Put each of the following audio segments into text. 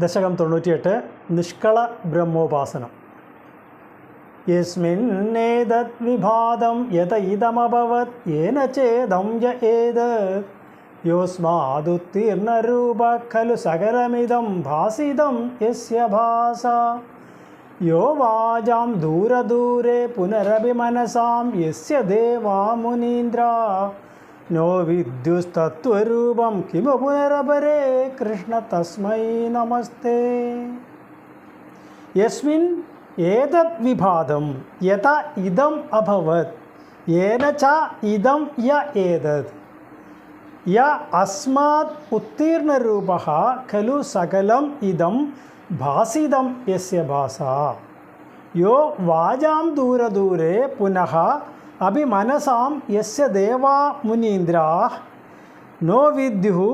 ദശകം തൊണ്ണൂറ്റിയെട്ട് നിഷ്കള ബ്രഹ്മോപാസനം. യസ്മിന്നേതത് വിഭാതം യത ഇതമഭവത് യേന ചേദം യ ഏതത് യോസ്മാതുത്തീർണരൂപ ഖലു സകലമിദം ഭാസിതം യസ്യ ഭാസ. യോ വാചാം ദൂരദൂരെ പുനരഭിമനസാം യസ്യ ദേവാ മുനീന്ദ്ര. നോ വിദ്യുസ്തത്വരൂപം കിമു പുനരപരേ കൃഷ്ണ തസ്മൈ നമസ്തേ യസ്മിൻ ഏതത് വിഭാതം യഥ ഇതം അഭവത് യേന ച ഇതം യ ഏതത് യ അസ്മാത് ഉത്തീർണരൂപ ഖലു സകലം ഇതം ഭാസിതം യസ്യ ഭാസ യോ വാചാം ദൂരദൂരെ പുനഃ അഭി മനസാം യസ്യ ദേവാ മുനീന്ദ്രാ നോ വിദ്യു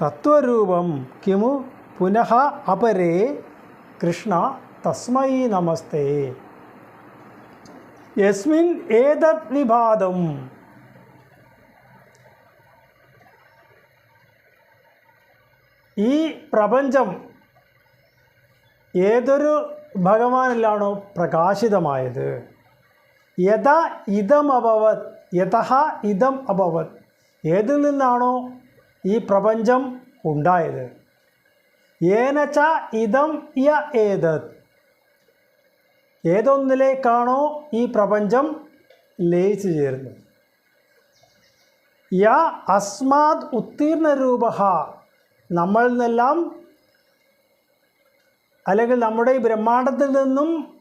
തത്വരൂപം കിമു പുനഃ അപരേ കൃഷ്ണ തസ്മൈ നമസ്തേ. യസ്മിൻ ഏതത് വിഭാതം ഈ പ്രപഞ്ചം ഏതൊരു ഭഗവാനിലാണോ പ്രകാശിതമായത്? യഥ ഇതം അഭവത് യഥ ഇതം അഭവത്. ഏതിൽ നിന്നാണോ ഈ പ്രപഞ്ചം ഉണ്ടായത്? ഏനച്ച ഇതം യ ഏതത്? ഏതൊന്നിലേക്കാണോ ഈ പ്രപഞ്ചം ലയിച്ചു ചേരുന്നത്? യ അസ്മാത് ഉത്തീർണ രൂപ നമ്മളിൽ നിന്നെല്ലാം അല്ലെങ്കിൽ നമ്മുടെ ഈ ബ്രഹ്മാണ്ടത്തിൽ നിന്നും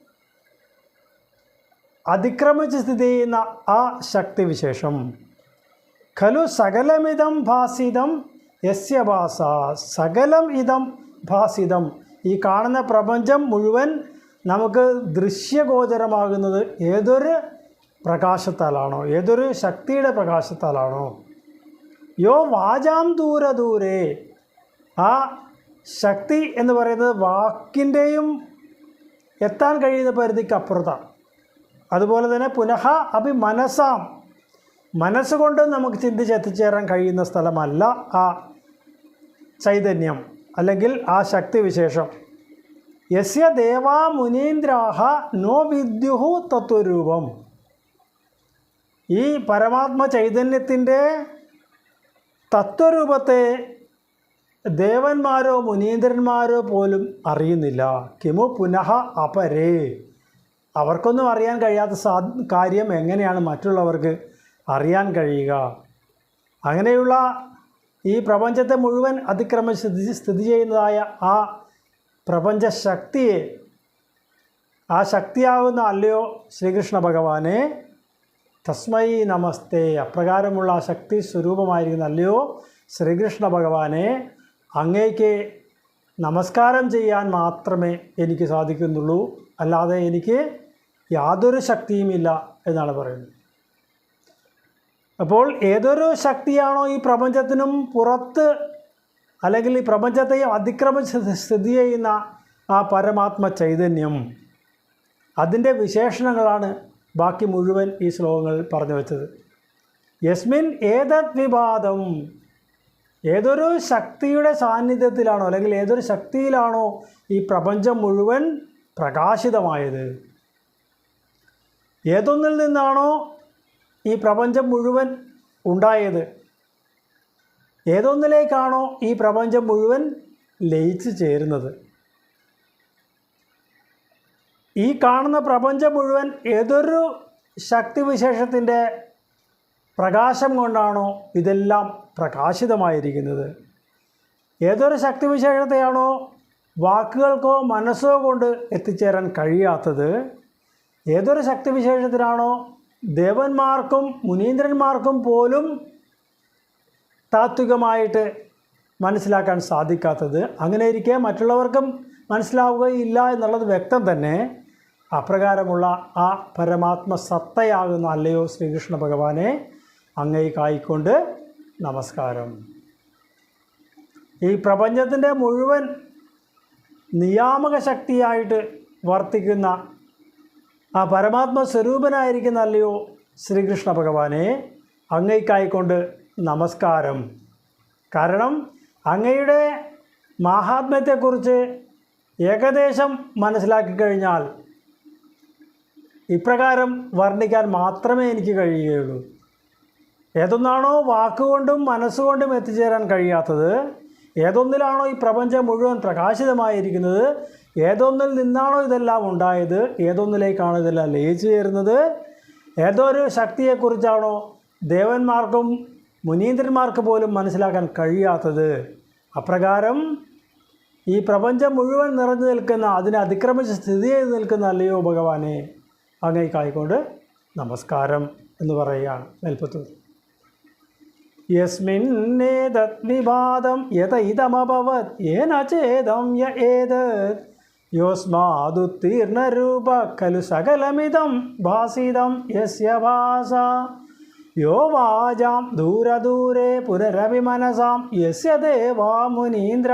അതിക്രമിച്ച് സ്ഥിതി ചെയ്യുന്ന ആ ശക്തിവിശേഷം. ഖലു സകലമിതം ഭാസിതം യസ്യ ഭാസ. സകലം ഇതം ഭാസിതം. ഈ കാണുന്ന പ്രപഞ്ചം മുഴുവൻ നമുക്ക് ദൃശ്യഗോചരമാകുന്നത് ഏതൊരു പ്രകാശത്താലാണോ? ഏതൊരു ശക്തിയുടെ പ്രകാശത്താലാണോ? യോ വാചാം ദൂര ദൂരെ. ആ ശക്തി എന്ന് പറയുന്നത് വാക്കിന്റെയും എത്താൻ കഴിയുന്ന പരിധിക്ക് അപ്പുറത്താണ് അതുപോലെ തന്നെ പുനഃ അഭി മനസ്സാം മനസ്സുകൊണ്ട് നമുക്ക് ചിന്തിച്ച് എത്തിച്ചേരാൻ കഴിയുന്ന സ്ഥലമല്ല ആ ചൈതന്യം അല്ലെങ്കിൽ ആ ശക്തിവിശേഷം. യസ്യ ദേവാ മുനീന്ദ്രാഹ നോ വിദ്യുഹു തത്വരൂപം. ഈ പരമാത്മ ചൈതന്യത്തിന്റെ തത്വരൂപത്തെ ദേവന്മാരോ മുനീന്ദ്രന്മാരോ പോലും അറിയുന്നില്ല. കിമു പുനഃ അപരേ. അവർക്കൊന്നും അറിയാൻ കഴിയാത്ത സാ കാര്യം എങ്ങനെയാണ് മറ്റുള്ളവർക്ക് അറിയാൻ കഴിയുക? അങ്ങനെയുള്ള ഈ പ്രപഞ്ചത്തെ മുഴുവൻ അതിക്രമം സ്ഥിതി സ്ഥിതി ചെയ്യുന്നതായ ആ പ്രപഞ്ച ശക്തിയെ ആ ശക്തിയാകുന്ന അല്ലയോ ശ്രീകൃഷ്ണ ഭഗവാനെ തസ്മൈ നമസ്തേ. അപ്രകാരമുള്ള ആ ശക്തി സ്വരൂപമായിരിക്കുന്ന അല്ലയോ ശ്രീകൃഷ്ണ ഭഗവാനെ അങ്ങേക്ക് നമസ്കാരം ചെയ്യാൻ മാത്രമേ എനിക്ക് സാധിക്കുന്നുള്ളൂ. അല്ലാതെ എനിക്ക് യാതൊരു ശക്തിയുമില്ല എന്നാണ് പറയുന്നത്. അപ്പോൾ ഏതൊരു ശക്തിയാണോ ഈ പ്രപഞ്ചത്തിനും പുറത്ത് അല്ലെങ്കിൽ ഈ പ്രപഞ്ചത്തെ അതിക്രമിച്ച് സ്ഥിതി ചെയ്യുന്ന ആ പരമാത്മ ചൈതന്യം അതിന്റെ വിശേഷണങ്ങളാണ് ബാക്കി മുഴുവൻ ഈ ശ്ലോകങ്ങൾ പറഞ്ഞു വെച്ചത്. യസ്മിൻ ഏതത് വിവാദം ഏതൊരു ശക്തിയുടെ സാന്നിധ്യത്തിലാണോ അല്ലെങ്കിൽ ഏതൊരു ശക്തിയിലാണോ ഈ പ്രപഞ്ചം മുഴുവൻ പ്രകാശിതമായത്? ഏതൊന്നിൽ നിന്നാണോ ഈ പ്രപഞ്ചം മുഴുവൻ ഉണ്ടായത്? ഏതൊന്നിലേക്കാണോ ഈ പ്രപഞ്ചം മുഴുവൻ ലയിച്ചു ചേരുന്നത്? ഈ കാണുന്ന പ്രപഞ്ചം മുഴുവൻ ഏതൊരു ശക്തിവിശേഷത്തിന്റെ പ്രകാശം കൊണ്ടാണോ ഇതെല്ലാം പ്രകാശിതമായിരിക്കുന്നത്? ഏതൊരു ശക്തിവിശേഷത്തെയാണോ വാക്കുകൾക്കോ മനസ്സോ കൊണ്ട് എത്തിച്ചേരാൻ കഴിയാത്തത്? ഏതൊരു ശക്തിവിശേഷത്തിനാണോ ദേവന്മാർക്കും മുനീന്ദ്രന്മാർക്കും പോലും താത്വികമായിട്ട് മനസ്സിലാക്കാൻ സാധിക്കാത്തത്. അങ്ങനെ ഇരിക്കെ മറ്റുള്ളവർക്കും മനസ്സിലാവുകയില്ല എന്നുള്ളത് വ്യക്തം തന്നെ. അപ്രകാരമുള്ള ആ പരമാത്മ സത്തയാകുന്ന അല്ലയോ ശ്രീകൃഷ്ണ ഭഗവാനെ അങ്ങേക്കായിക്കൊണ്ട് നമസ്കാരം. ഈ പ്രപഞ്ചത്തിന്റെ മുഴുവൻ നിയാമക ശക്തിയായിട്ട് വർത്തിക്കുന്ന ആ പരമാത്മ സ്വരൂപനായിരിക്കുന്ന അല്ലയോ ശ്രീകൃഷ്ണ ഭഗവാനെ അങ്ങയ്ക്കായിക്കൊണ്ട് നമസ്കാരം. കാരണം അങ്ങയുടെ മാഹാത്മ്യത്തെക്കുറിച്ച് ഏകദേശം മനസ്സിലാക്കി കഴിഞ്ഞാൽ ഇപ്രകാരം വർണിക്കാൻ മാത്രമേ എനിക്ക് കഴിയുകയുള്ളൂ. ഏതൊന്നാണോ വാക്കുകൊണ്ടും മനസ്സുകൊണ്ടും എത്തിച്ചേരാൻ കഴിയാത്തത് ഏതൊന്നിലാണോ ഈ പ്രപഞ്ചം മുഴുവൻ പ്രകാശിതമായിരിക്കുന്നത് ഏതൊന്നിൽ നിന്നാണോ ഇതെല്ലാം ഉണ്ടായത്? ഏതൊന്നിലേക്കാണോ ഇതെല്ലാം ലയിച്ചു ചേരുന്നത്? ഏതോ ഒരു ശക്തിയെക്കുറിച്ചാണോ ദേവന്മാർക്കും മുനീന്ദ്രന്മാർക്ക് പോലും മനസ്സിലാക്കാൻ കഴിയാത്തത്. അപ്രകാരം ഈ പ്രപഞ്ചം മുഴുവൻ നിറഞ്ഞു നിൽക്കുന്ന അതിനെ അതിക്രമിച്ച് സ്ഥിതി ചെയ്ത് നിൽക്കുന്ന അല്ലയോ ഭഗവാനെ? അങ്ങേക്കായിക്കൊണ്ട് നമസ്കാരം എന്ന് പറയുകയാണ് നെൽപ്പത്തു യസ്മിന്നേതത് വിവാദം യത ഇതമഭവത് ഏനചേതം യ ഏതത് യോസ്മാദുത്തീർണരൂപ ഖലു സകലമിതം ഭാസിതം യസ്യ ഭാസ യോ വാജാം ദൂരദൂരെ പുനരവിമനസാം യസ്യ ദേവാ മുനീന്ദ്ര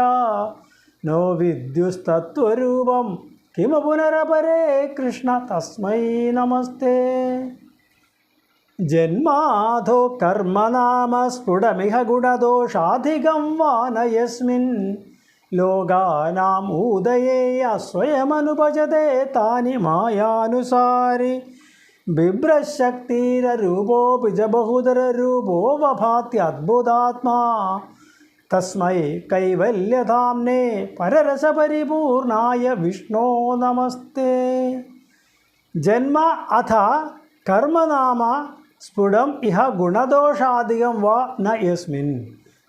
നോ വിദ്യുസ്തത്വരൂപം കിമ പുനരപരേ കൃഷ്ണ തസ്മൈ നമസ്തേ ജന്മാധോ കർമ്മനാമ സ്ഫുടമിഹ ഗുണദോഷാധികം വാനയസ്മിൻ ലോകാനാം ഊദയേയ സ്വയമനുപജതേ താനി മായാനുസാരി. ബിഭ്രശക്തിരൂപോപി ച ബഹുതരൂപോ വഭാത്യദ്ഭുതാത്മാ തസ്മൈ കൈവല്യധാംനേ പരരസപരിപൂർണായ വിഷ്ണോ നമസ്തേ. ജന്മ അഥ കർമ്മനാമ സ്ഫുടം ഇഹ ഗുണദോഷാധികം വ न यस्मिन्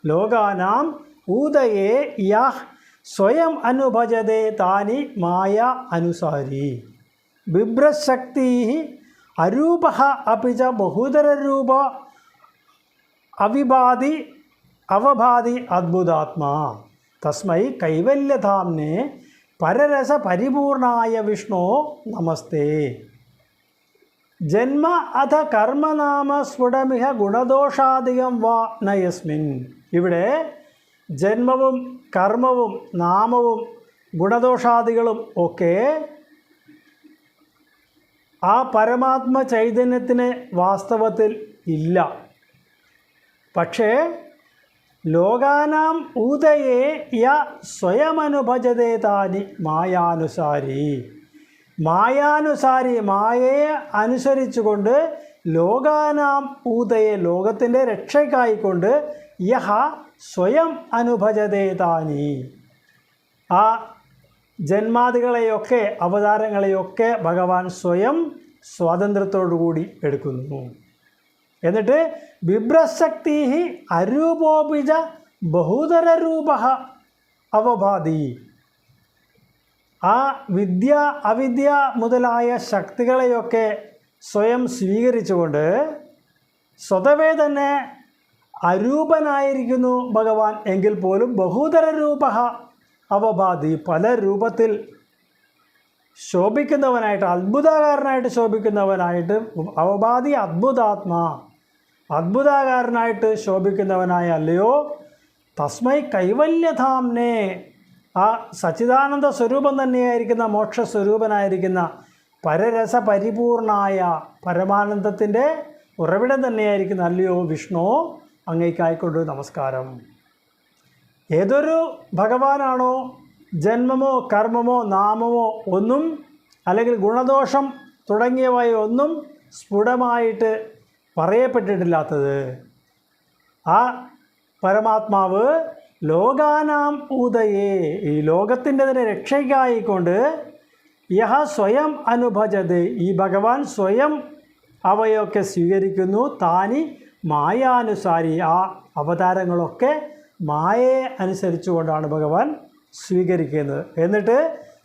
ലോകാനാം ഊദയേ യഹ് സ്വയം അനുഭജത്തെ താനി മായ അനുസാരി. ബിഭ്രശക്തി അരൂപ അപ്പി ച ബഹുതരരൂപ അവിഭാതി അവഭാതി അദ്ഭുതാത്മാ തസ്മൈ കൈവല്യധാംനെ പരരസ പരിപൂർണായ വിഷ്ണു നമസ്തേ. ജന്മ അഥ കർമ്മനാമ സ്ഫുടമിഹ ഗുണദോഷാധികം വാ നയസ്മിൻ. ഇവിടെ ജന്മവും കർമ്മവും നാമവും ഗുണദോഷാദികളും ഒക്കെ ആ പരമാത്മ ചൈതന്യത്തിന് വാസ്തവത്തിൽ ഇല്ല. പക്ഷേ ലോകാനാം ഊതയെ യ സ്വയമനുഭജതേ താനി മായാനുസാരി. മായാനുസാരി മായയെ അനുസരിച്ചുകൊണ്ട് ലോകാനാം ഊതയെ ലോകത്തിന്റെ രക്ഷയ്ക്കായിക്കൊണ്ട് യഹ സ്വയം അനുഭജതേ താനി. ആ ജന്മാദികളെയൊക്കെ അവതാരങ്ങളെയൊക്കെ ഭഗവാൻ സ്വയം സ്വാതന്ത്ര്യത്തോടുകൂടി എടുക്കുന്നു. എന്നിട്ട് ബിഭ്രശക്തി അരൂപോപിജ ബഹുതര രൂപ അവബാധി. ആ വിദ്യ അവിദ്യ മുതലായ ശക്തികളെയൊക്കെ സ്വയം സ്വീകരിച്ചുകൊണ്ട് സ്വതവേ തന്നെ അരൂപനായിരിക്കുന്നു ഭഗവാൻ എങ്കിൽ പോലും ബഹുതര രൂപ അവബാധി പല രൂപത്തിൽ ശോഭിക്കുന്നവനായിട്ട് അത്ഭുതകാരനായിട്ട് ശോഭിക്കുന്നവനായിട്ട് അവബാധി അത്ഭുതാത്മാ. അത്ഭുതാകാരനായിട്ട് ശോഭിക്കുന്നവനായ അല്ലയോ തസ്മൈ കൈവല്യധാംനെ ആ സച്ചിദാനന്ദ സ്വരൂപം തന്നെയായിരിക്കുന്ന മോക്ഷസ്വരൂപനായിരിക്കുന്ന പരരസ പരിപൂർണായ പരമാനന്ദത്തിന്റെ ഉറവിടം തന്നെയായിരിക്കുന്ന അല്ലയോ വിഷ്ണു? അങ്ങേക്കായിക്കൊണ്ട് നമസ്കാരം. ഏതൊരു ഭഗവാനാണോ ജന്മമോ കർമ്മമോ നാമമോ ഒന്നും അല്ലെങ്കിൽ ഗുണദോഷം തുടങ്ങിയവയോ ഒന്നും സ്ഫുടമായിട്ട് പറയപ്പെട്ടിട്ടില്ലാത്തത്. ആ പരമാത്മാവ് ലോകാനാം ഊതയെ ഈ ലോകത്തിന്റെ തന്നെ രക്ഷയ്ക്കായിക്കൊണ്ട് യഹ സ്വയം അനുഭജത്. ഈ ഭഗവാൻ സ്വയം അവയൊക്കെ സ്വീകരിക്കുന്നു. താനി മായാനുസാരി ആ അവതാരങ്ങളൊക്കെ മായയെ അനുസരിച്ചുകൊണ്ടാണ് ഭഗവാൻ സ്വീകരിക്കുന്നത്. എന്നിട്ട്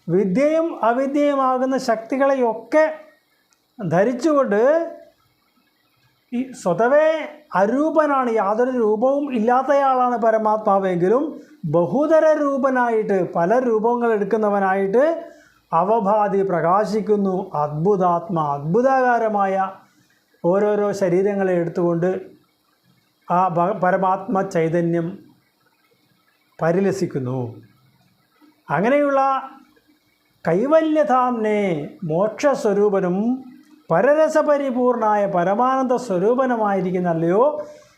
വിദ്യയും അവിദ്യയുമാകുന്ന ശക്തികളെയൊക്കെ ധരിച്ചുകൊണ്ട് ഈ സ്വതവേ അരൂപനാണ് യാതൊരു രൂപവും ഇല്ലാത്തയാളാണ് പരമാത്മാവെങ്കിലും ബഹുതര രൂപനായിട്ട് പല രൂപങ്ങൾ എടുക്കുന്നവനായിട്ട് അവഭാതി പ്രകാശിക്കുന്നു. അത്ഭുതാത്മ അദ്ഭുതകാരമായ ഓരോരോ ശരീരങ്ങളെ എടുത്തുകൊണ്ട് ആ പരമാത്മ ചൈതന്യം പരിലസിക്കുന്നു. അങ്ങനെയുള്ള കൈവല്യധാംനെ മോക്ഷസ്വരൂപനും പരരസപരിപൂർണായ പരമാനന്ദ സ്വരൂപനമായിരിക്കുന്ന അല്ലയോ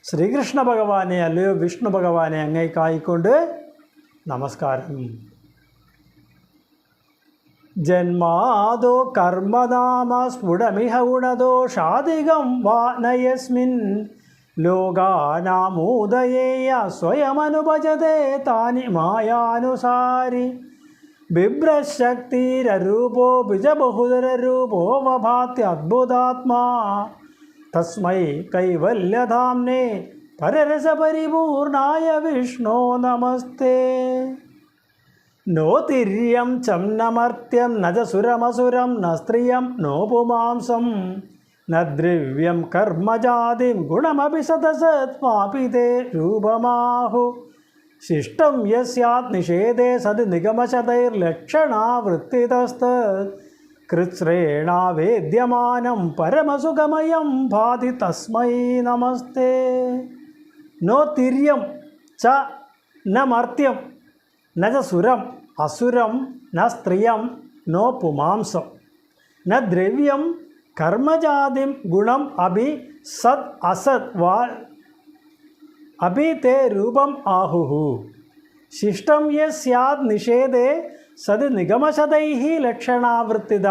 ശ്രീകൃഷ്ണ ഭഗവാനെ അല്ലയോ വിഷ്ണു ഭഗവാനെ അങ്ങേക്കായിക്കൊണ്ട് നമസ്കാരം. ജന്മാദോ കർമ്മനാമ സ്ഫുടമിഹ ഗുണദോഷാധികം വാ നയസ്മിൻ. ലോകാനാമൂദയേയ സ്വയമനുഭജതേ താനി മായാനുസാരി. ബിഭ്രശക്തിരൂപോ ബിജബഹുദരൂപോ വഭാത്യദ്ഭുതാത്മാ. തസ്മൈ കൈവല്യധാംനേ പരരസപരിപൂർണായ വിഷ്ണോ നമസ്തേ. നോ തിര്യം ചം നമർത്യം നജസുരമസുരം ന സ്ത്രിയം നോ പുമാംസം. ന ദ്രവ്യം കർമ്മജാതിം ഗുണമപി സദസത്മാപി തേ രൂപമാഹു. ശിഷ്ടം യസ്യാത് നിഷേധേ സത് നിഗമശതൈർലക്ഷണാവൃത്തിതസ്ത കൃത്സ്രേണാവേദ്യമാനം പരമസുഖമയം ഭാതി തസ്മൈ നമസ്തേ. നോ തിര്യം ച ന മർത്യം ന സുരം അസുരം ന സ്ത്രിയം നോ പുമാംസം. ന ദ്രവ്യം കർമ്മജാതി ഗുണം അഭി സത് അസത് വാ അഭി തേ രൂപം ആഹുഹു. ശിഷ്ടം യ സ്യാത് നിഷേധേ സത് നിഗമശതൈ ലക്ഷണാവൃത്തിത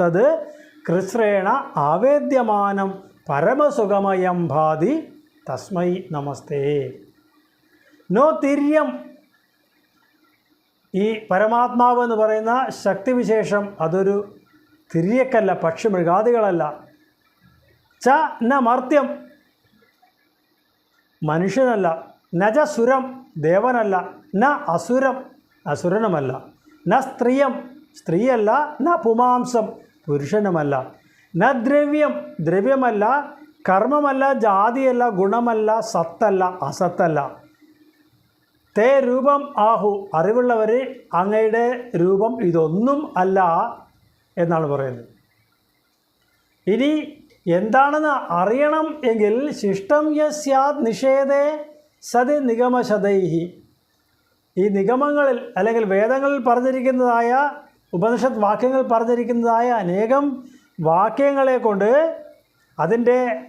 തത് കൃസ്രേണ ആവേദ്യമാനം പരമസുഖമയം ഭാതി. തസ്മൈ നമസ്തേ. നോ തിര്യം ഈ പരമാത്മാവ് എന്ന് പറയുന്ന ശക്തിവിശേഷം അതൊരു തിരിയക്കല്ല പക്ഷി മൃഗാദികളല്ല ച ന മർത്യം മനുഷ്യനല്ല. നജ സുരം. ദേവനല്ല. ന അസുരം. അസുരനുമല്ല. ന സ്ത്രീയം. സ്ത്രീയല്ല. ന പുമാംസം. പുരുഷനുമല്ല. ന ദ്രവ്യം. ദ്രവ്യമല്ല. കർമ്മമല്ല. ജാതിയല്ല. ഗുണമല്ല. സത്തല്ല. അസത്തല്ല. തേ രൂപം ആഹു. അറിവുള്ളവർ അങ്ങയുടെ രൂപം ഇതൊന്നും അല്ല എന്നാണ് പറയുന്നത്. ഇനി എന്താണെന്ന് അറിയണം എങ്കിൽ ശിഷ്ടം യസ്യാത് നിഷേധേ സതി നിഗമശതൈഹി. ഈ നിഗമങ്ങളിൽ അല്ലെങ്കിൽ വേദങ്ങളിൽ പറഞ്ഞിരിക്കുന്നതായ ഉപനിഷത്ത് വാക്യങ്ങൾ പറഞ്ഞിരിക്കുന്നതായ അനേകം വാക്യങ്ങളെ കൊണ്ട് അതിന്റെ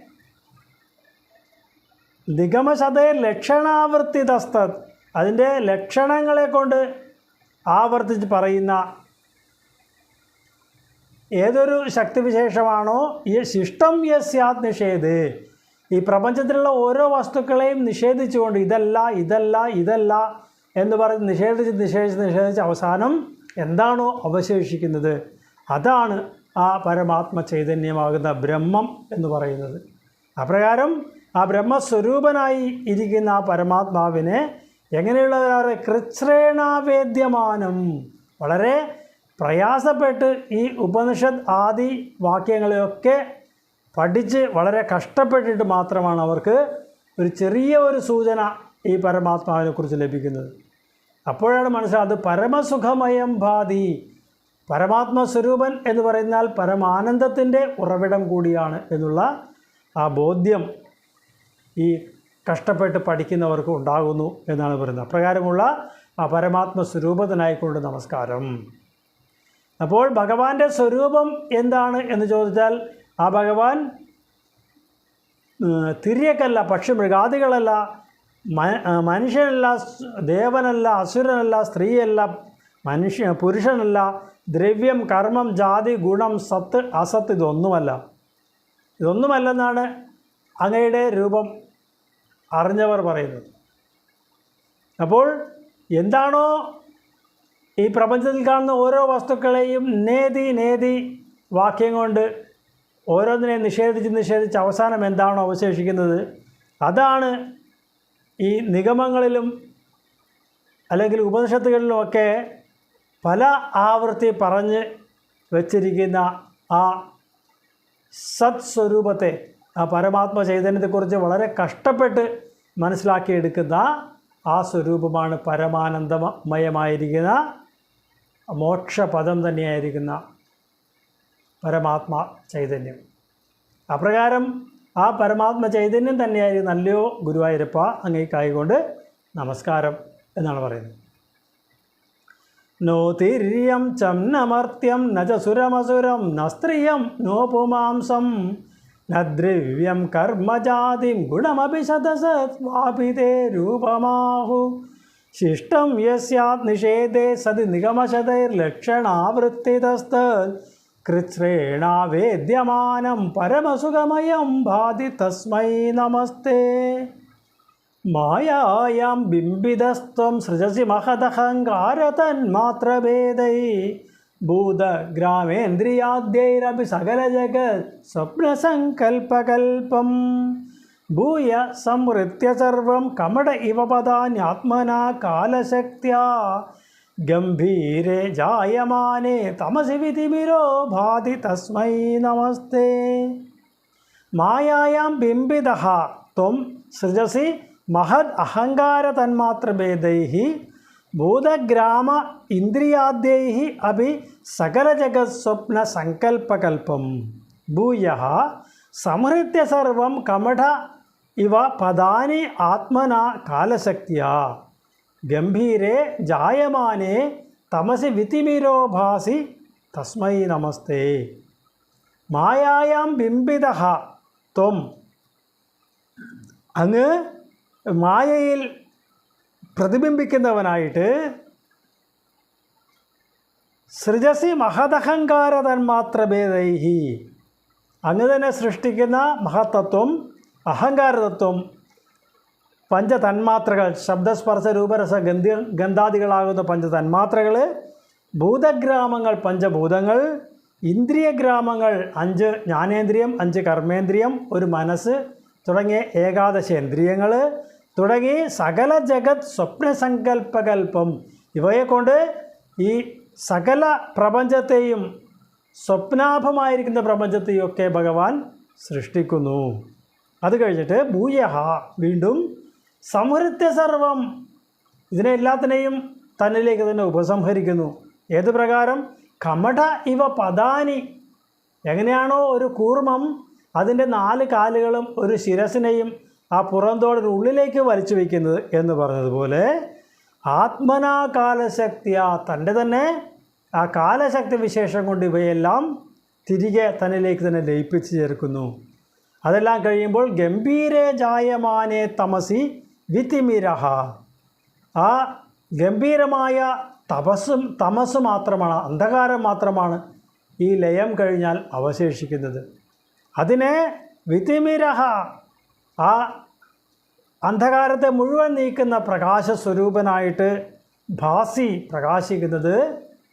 നിഗമശതേ ലക്ഷണാവർത്തിതസ്തത്. അതിന്റെ ലക്ഷണങ്ങളെ കൊണ്ട് ആവർത്തിച്ച് പറയുന്ന ഏതൊരു ശക്തിവിശേഷമാണോ ഈ ശിഷ്ടം യസ്യാത് നിഷേധ്. ഈ പ്രപഞ്ചത്തിലുള്ള ഓരോ വസ്തുക്കളെയും നിഷേധിച്ചുകൊണ്ട് ഇതല്ല ഇതല്ല ഇതല്ല എന്ന് പറഞ്ഞ് നിഷേധിച്ച് നിഷേധിച്ച് നിഷേധിച്ച് അവസാനം എന്താണോ അവശേഷിക്കുന്നത്? അതാണ് ആ പരമാത്മ ചൈതന്യമാകുന്ന ബ്രഹ്മം എന്ന് പറയുന്നത്. അപ്രകാരം ആ ബ്രഹ്മസ്വരൂപനായി ഇരിക്കുന്ന ആ പരമാത്മാവിനെ എങ്ങനെയുള്ളവരാണ് കൃച്ഛ്രേണാവേദ്യമാനം വളരെ പ്രയാസപ്പെട്ട് ഈ ഉപനിഷത്ത് ആദി വാക്യങ്ങളെയൊക്കെ പഠിച്ച് വളരെ കഷ്ടപ്പെട്ടിട്ട് മാത്രമാണ് അവർക്ക് ഒരു ചെറിയ ഒരു സൂചന ഈ പരമാത്മാവിനെക്കുറിച്ച് ലഭിക്കുന്നത്. അപ്പോഴാണ് മനസ്സിലായത് പരമസുഖമയം ഭാതി. പരമാത്മസ്വരൂപൻ എന്ന് പറയുന്നാൽ പരമാനന്ദത്തിന്റെ ഉറവിടം കൂടിയാണ് എന്നുള്ള ആ ബോധ്യം ഈ കഷ്ടപ്പെട്ട് പഠിക്കുന്നവർക്ക് ഉണ്ടാകുന്നു എന്നാണ് പറയുന്നത്. അപ്രകാരമുള്ള പരമാത്മ സ്വരൂപത്തിനായിക്കൊണ്ട് നമസ്കാരം. അപ്പോൾ ഭഗവാന്റെ സ്വരൂപം എന്താണ് എന്ന് ചോദിച്ചാൽ ആ ഭഗവാൻ തിരിയക്കല്ല പക്ഷി മൃഗാദികളല്ല മനുഷ്യനല്ല ദേവനല്ല അസുരനല്ല സ്ത്രീയല്ല മനുഷ്യ പുരുഷനല്ല ദ്രവ്യം കർമ്മം ജാതി ഗുണം സത്ത് അസത്ത് ഇതൊന്നുമല്ല. ഇതൊന്നുമല്ലെന്നാണ് അങ്ങയുടെ രൂപം. അറിഞ്ഞവർ പറയുന്നത്. അപ്പോൾ എന്താണോ ഈ പ്രപഞ്ചത്തിൽ കാണുന്ന ഓരോ വസ്തുക്കളെയും നേതി നേതി വാക്യം കൊണ്ട് ഓരോന്നിനെ നിഷേധിച്ച് നിഷേധിച്ച് അവസാനം എന്താണോ അവശേഷിക്കുന്നത് അതാണ് ഈ നിഗമങ്ങളിലും അല്ലെങ്കിൽ ഉപനിഷത്തുകളിലുമൊക്കെ പല ആവൃത്തി പറഞ്ഞ് വച്ചിരിക്കുന്ന ആ സത് സ്വരൂപത്തെ ആ പരമാത്മ ചൈതന്യത്തെക്കുറിച്ച് വളരെ കഷ്ടപ്പെട്ട് മനസ്സിലാക്കിയെടുക്കുന്ന ആ സ്വരൂപമാണ് പരമാനന്ദമയമായിരിക്കുന്ന മോക്ഷപദം തന്നെയായിരിക്കുന്ന പരമാത്മാ ചൈതന്യം. അപ്രകാരം ആ പരമാത്മ ചൈതന്യം തന്നെയായിരിക്കും നല്ലയോ ഗുരുവായൂരപ്പ അങ്ങേക്കായിക്കൊണ്ട് നമസ്കാരം എന്നാണ് പറയുന്നത്. നോ തിര്യം ചം നമർത്യം നജസുരമസുരം സുരമസുരം നോ പുമാംസം കർമ്മജാതിം ഗുണമപി സദസത് വാപി തേ രൂപമാഹു. ശിഷ്ടം യസ്യാത് നിഷേധേ സതി നിഗമശതൈർലക്ഷണാവൃത്തിതസ്ത് കൃച്ഛ്രേണാവേദ്യമാനം പരമസുഖമയം ഭാതി തസ്മൈ നമസ്തേ. മായായാം ബിംബിതസ്ത്വം സൃജസി മഹദഹങ്കാരതന്മാത്രഭേദൈ ഭൂതഗ്രാമേന്ദ്രിയാദ്യൈരപി സകലജഗത് സ്വപ്നസങ്കൽപ്പകൽപ്പം. ഭൂയ സംവൃത്യ സർവം കമട ഇവ പദാന്യാത്മനാ കാലശക്തിയ. ഗംഭീരേ ജായമാനേ തമസി വിധിമിരോ ഭാതി തസ്മൈ നമസ്തേ. മായായാം ബിംബിത ത്വം സൃജസി മഹദ് അഹങ്കാരതന്മാത്രഭേദൈ ഭൂതഗ്രാമ ഇന്ദ്രിയാദ്യൈ അപി സകലജഗത്സ്വപ്നസങ്കൽപ്പകൽപ്പം ഭൂയ സംഹൃത്യ സർവം കമഠ ഇവ പദാനി ആത്മന കാലശക്തിയാ ഗംഭീരെ ജായമാനെ തമസി വിതിമിരോ ഭാസി തസ്മൈ നമസ്തേ മായായാം ബിംബിത ത്വം അങ്ങ് മായയിൽ പ്രതിബിംബിക്കുന്നവനായിട്ട് സൃജസി മഹദഹങ്കാര തന്മാത്രഭേദൈഹി അങ്ങ് തന്നെ സൃഷ്ടിക്കുന്ന മഹത്തത്വം അഹങ്കാരതത്വം പഞ്ചതന്മാത്രകൾ ശബ്ദസ്പർശ രൂപരസ ഗന്ധി ഗന്ധാദികളാകുന്ന പഞ്ചതന്മാത്രകൾ ഭൂതഗ്രാമങ്ങൾ പഞ്ചഭൂതങ്ങൾ ഇന്ദ്രിയഗ്രാമങ്ങൾ അഞ്ച് ജ്ഞാനേന്ദ്രിയം അഞ്ച് കർമ്മേന്ദ്രിയം ഒരു മനസ്സ് തുടങ്ങിയ ഏകാദശേന്ദ്രിയങ്ങൾ തുടങ്ങി സകല ജഗത് സ്വപ്നസങ്കല്പകൽപ്പം ഇവയെക്കൊണ്ട് ഈ സകല പ്രപഞ്ചത്തെയും സ്വപ്നാഭമായിരിക്കുന്ന പ്രപഞ്ചത്തെയും ഒക്കെ ഭഗവാൻ സൃഷ്ടിക്കുന്നു. അത് കഴിഞ്ഞിട്ട് ഭൂയഹ വീണ്ടും സംഹൃത്യ സർവം ഇതിനെ എല്ലാത്തിനെയും തന്നിലേക്ക് തന്നെ ഉപസംഹരിക്കുന്നു. ഏത് പ്രകാരം? കമഠ ഇവ പദാനി. എങ്ങനെയാണോ ഒരു കൂർമ്മം അതിന്റെ നാല് കാലുകളും ഒരു ശിരസിനെയും ആ പുറന്തോടൊരു ഉള്ളിലേക്ക് വലിച്ചു വയ്ക്കുന്നത് എന്ന് പറഞ്ഞതുപോലെ ആത്മനാ കാലശക്തിയ തന്റെ തന്നെ. ആ കാലശക്തി വിശേഷം കൊണ്ട് ഇവയെല്ലാം തിരികെ തന്നിലേക്ക് തന്നെ ലയിപ്പിച്ച് ചേർക്കുന്നു. അതെല്ലാം കഴിയുമ്പോൾ ഗംഭീരേ ജായമാനെ തമസി വിതിമിരഹ. ആ ഗംഭീരമായ തപസ്സും തമസ് മാത്രമാണ് അന്ധകാരം മാത്രമാണ് ഈ ലയം കഴിഞ്ഞാൽ അവശേഷിക്കുന്നത്. അതിനെ വിതിമിരഹ ആ അന്ധകാരത്തെ മുഴുവൻ നീക്കുന്ന പ്രകാശ സ്വരൂപനായിട്ട് ഭാസി പ്രകാശിക്കുന്നത്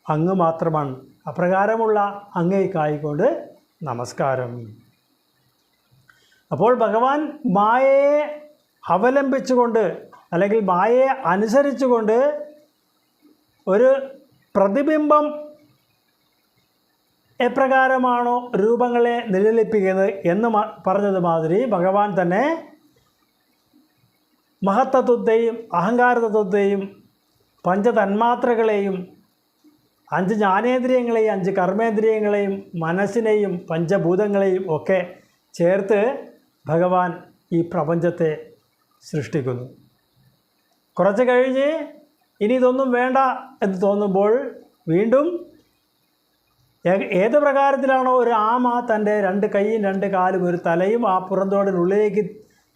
അങ്ങ് മാത്രമാണ്. അപ്രകാരമുള്ള അങ്ങേക്കായിക്കൊണ്ട് നമസ്കാരം. അപ്പോൾ ഭഗവാൻ മായയെ അവലംബിച്ചുകൊണ്ട് അല്ലെങ്കിൽ മായയെ അനുസരിച്ചുകൊണ്ട് ഒരു പ്രതിബിംബം എപ്രകാരമാണോ രൂപങ്ങളെ നിലനിൽപ്പിക്കുന്നത് എന്ന് പറഞ്ഞതുമാതിരി പറഞ്ഞത് ഭഗവാൻ തന്നെ മഹത്തത്വത്തെയും അഹങ്കാരതത്വത്തെയും പഞ്ചതന്മാത്രകളെയും അഞ്ച് ജ്ഞാനേന്ദ്രിയങ്ങളെയും അഞ്ച് കർമ്മേന്ദ്രിയങ്ങളെയും മനസ്സിനെയും പഞ്ചഭൂതങ്ങളെയും ഒക്കെ ചേർത്ത് ഭഗവാൻ ഈ പ്രപഞ്ചത്തെ സൃഷ്ടിക്കുന്നു. കുറച്ച് കഴിഞ്ഞ് ഇനി ഇതൊന്നും വേണ്ട എന്ന് തോന്നുമ്പോൾ വീണ്ടും ഏത് പ്രകാരത്തിലാണോ ഒരു ആമ തന്റെ രണ്ട് കൈയും രണ്ട് കാലും ഒരു തലയും ആ പുറന്തോടിനുള്ളിലേക്ക്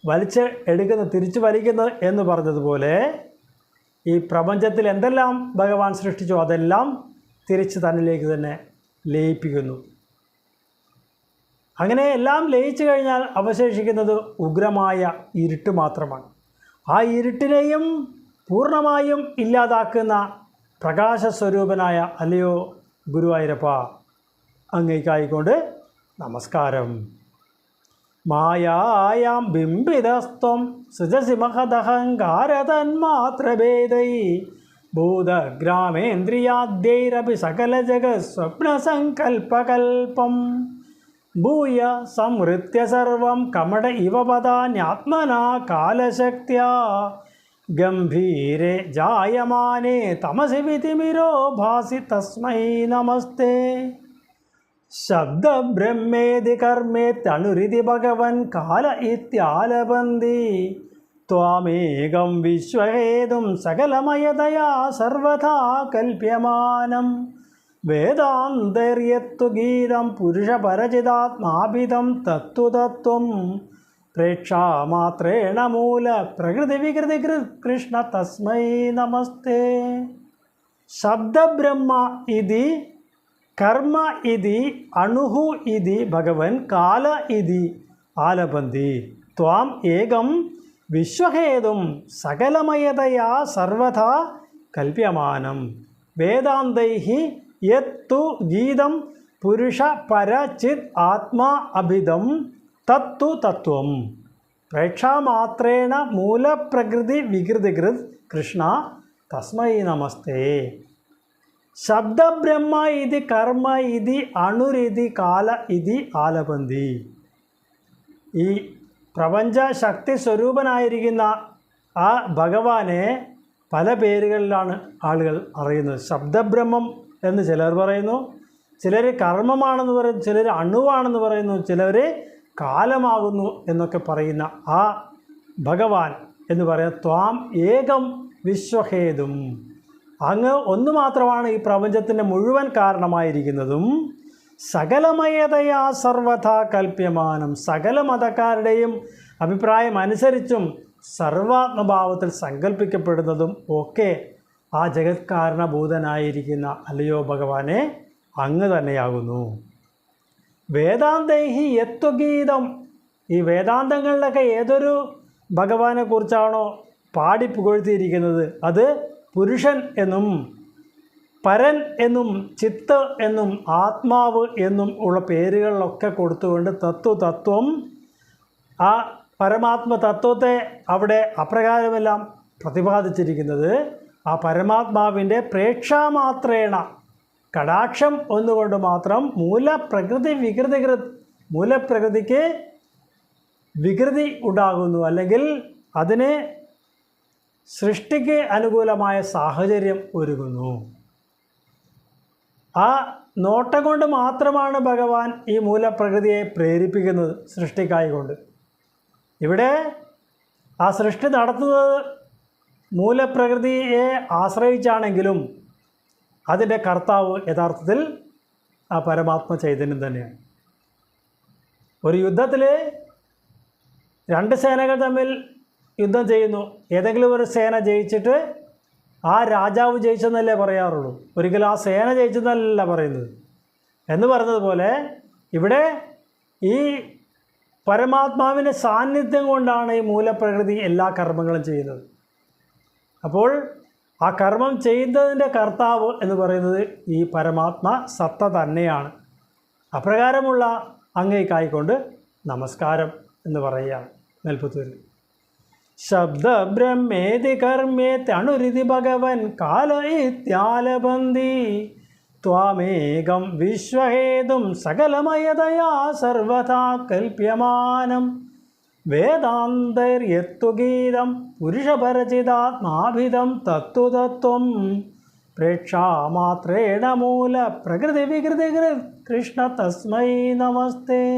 വലിച്ച് എടുക്കുന്ന തിരിച്ചു വലിക്കുന്ന എന്ന് പറഞ്ഞതുപോലെ ഈ പ്രപഞ്ചത്തിൽ എന്തെല്ലാം ഭഗവാൻ സൃഷ്ടിച്ചോ അതെല്ലാം തിരിച്ച് തന്നിലേക്ക് തന്നെ ലയിപ്പിക്കുന്നു. അങ്ങനെ എല്ലാം ലയിച്ചു കഴിഞ്ഞാൽ അവശേഷിക്കുന്നത് ഉഗ്രമായ ഇരുട്ട് മാത്രമാണ്. ആ ഇരുട്ടിനെയും പൂർണമായും ഇല്ലാതാക്കുന്ന പ്രകാശസ്വരൂപനായ അല്ലയോ ഗുരുവായൂരപ്പ അങ്ങേക്കായിക്കൊണ്ട് നമസ്കാരം. മായായാം ബിംബിതസ്ത്വം സൃജസി മഹദഹങ്കാരതന്മാത്രഭേദൈ ഭൂതഗ്രാമേന്ദ്രിയാദ്യൈരപി സകലജഗസ്വപ്നസങ്കൽപ്പകൽപ്പം ഭൂയ സംഹൃത്യ സർവം കമട ഇവ പദാന്യാത്മനാ കാലശക്തിയാ. ഗംഭീരെ ജായമാനേ തമസി വിധിമിരോ ഭാസി തസ്മൈ നമസ്തേ. ശബ്ദബ്രഹ്മേതി കർമ്മേത്യണുരിതി ഭഗവൻ കാല ഇത്യാലബന്തി ത്വാമേകം വിശ്വഹേതും സകലമയതയാ സർവഥാ കൽപ്യമാനം. വേദാന്തര്യത്തു ഗീതം പുരുഷപരചിതാത്മാഭിതം തത്വതത്വം. പ്രേക്ഷാമാത്രേണ മൂല പ്രകൃതി വികൃതി കൃഷ്ണ തസ്മൈ നമസ്തേ. ശബ്ദബ്രഹ്മ ഇതി കർമ്മ ഇതി അണുഹു ഇതി ഭഗവൻ കാല ഇതി ആലപന്തി. ത്വാം ഏകം വിശ്വഹേതും സകലമയതയാ സർവഥാ കൽപ്യമാനം. വേദാന്തൈ യത്തു ഗീതം പുരുഷ പരചിത് ആത്മാ അഭിതം തത്തു തത്വം. പ്രേക്ഷാമാത്രേണ മൂലപ്രകൃതി വികൃതികൃത് കൃഷ്ണ. തസ്മൈ നമസ്തേ. ശബ്ദബ്രഹ്മ ഇതി കർമ്മ ഇതി അണുരിതി കാല ഇതി ആലപന്തി. ഈ പ്രപഞ്ച ശക്തി സ്വരൂപനായിരിക്കുന്ന ആ ഭഗവാനെ പല പേരുകളിലാണ് ആളുകൾ അറിയുന്നത്. ശബ്ദബ്രഹ്മം എന്ന് ചിലർ പറയുന്നു ചിലർ കർമ്മമാണെന്ന് പറയുന്നു ചിലർ അണുവാണെന്ന് പറയുന്നു ചിലർ കാലമാകുന്നു എന്നൊക്കെ പറയുന്ന ആ ഭഗവാൻ എന്ന് പറയുന്ന ത്വാം ഏകം വിശ്വഹേതും. അങ്ങ് ഒന്ന് മാത്രമാണ് ഈ പ്രപഞ്ചത്തിന്റെ മുഴുവൻ കാരണമായിരിക്കുന്നതും സകലമയതയാ സർവഥാ കൽപ്യമാനം. സകല മതക്കാരുടെയും അഭിപ്രായം അനുസരിച്ചും സർവാത്മഭാവത്തിൽ സങ്കല്പിക്കപ്പെടുന്നതും ഒക്കെ ആ ജഗത് കാരണഭൂതനായിരിക്കുന്ന അല്ലയോ ഭഗവാനെ അങ്ങ് തന്നെയാകുന്നു. വേദാന്തൈഹി യത്വഗീതം ഈ വേദാന്തങ്ങളിലൊക്കെ ഏതൊരു ഭഗവാനെക്കുറിച്ചാണോ പാടി പുകഴ്ത്തിയിരിക്കുന്നത്? അത് പുരുഷൻ എന്നും പരൻ എന്നും ചിത്ത് എന്നും ആത്മാവ് എന്നും ഉള്ള പേരുകളിലൊക്കെ കൊടുത്തുകൊണ്ട് തത്വതത്വം ആ പരമാത്മ തത്വത്തെ അവിടെ അപ്രകാരമെല്ലാം പ്രതിപാദിച്ചിരിക്കുന്നത് ആ പരമാത്മാവിന്റെ പ്രേക്ഷാമാത്രേണ. കടാക്ഷം ഒന്നുകൊണ്ട് മാത്രം മൂലപ്രകൃതി വികൃതി മൂലപ്രകൃതിക്ക് വികൃതി ഉണ്ടാകുന്നു. അല്ലെങ്കിൽ അതിന് സൃഷ്ടിക്ക് അനുകൂലമായ സാഹചര്യം ഒരുങ്ങുന്നു. ആ നോട്ടം കൊണ്ട് മാത്രമാണ് ഭഗവാൻ ഈ മൂലപ്രകൃതിയെ പ്രേരിപ്പിക്കുന്നത് സൃഷ്ടിക്കായി കൊണ്ട് ഇവിടെ ആ സൃഷ്ടി നടത്തുന്നത് മൂലപ്രകൃതിയെ ആശ്രയിച്ചാണെങ്കിലും അതിന്റെ കർത്താവ് യഥാർത്ഥത്തിൽ ആ പരമാത്മ ചൈതന്യം തന്നെയാണ്. ഒരു യുദ്ധത്തിൽ രണ്ട് സേനകൾ തമ്മിൽ യുദ്ധം ചെയ്യുന്നു. ഏതെങ്കിലും ഒരു സേന ജയിച്ചിട്ട് ആ രാജാവ് ജയിച്ചെന്നല്ലേ പറയാറുള്ളൂ. ഒരിക്കലും ആ സേന ജയിച്ചെന്നല്ല പറയുന്നത്. എന്ന് പറഞ്ഞതുപോലെ ഇവിടെ ഈ പരമാത്മാവിന്റെ സാന്നിധ്യം കൊണ്ടാണ് ഈ മൂലപ്രകൃതി എല്ലാ കർമ്മങ്ങളും ചെയ്യുന്നത്. അപ്പോൾ ആ കർമ്മം ചെയ്യുന്നതിന്റെ കർത്താവ് എന്ന് പറയുന്നത് ഈ പരമാത്മ സത്ത തന്നെയാണ്. അപ്രകാരമുള്ള അങ്ങേക്കായിക്കൊണ്ട് നമസ്കാരം എന്ന് പറയുകയാണ് നെൽപ്പത്തൂരിൽ ശബ്ദബ്രഹ്മേതി കർമ്മേത്യണുരിതി ഭഗവൻ കാല ഇത്യാലബന്ധി ത്വാമേകം വിശ്വഹേതും സകലമയതയാ സർവഥാ കൽപ്യമാനം. വേദാന്തൈര്യത്തുഗീതം പുരുഷപരചിതാത്മാഭിതം തത്വതത്വം. പ്രേക്ഷാമാത്രേണ മൂല പ്രകൃതി വികൃതി കൃഷ്ണ തസ്മൈ നമസ്തേ.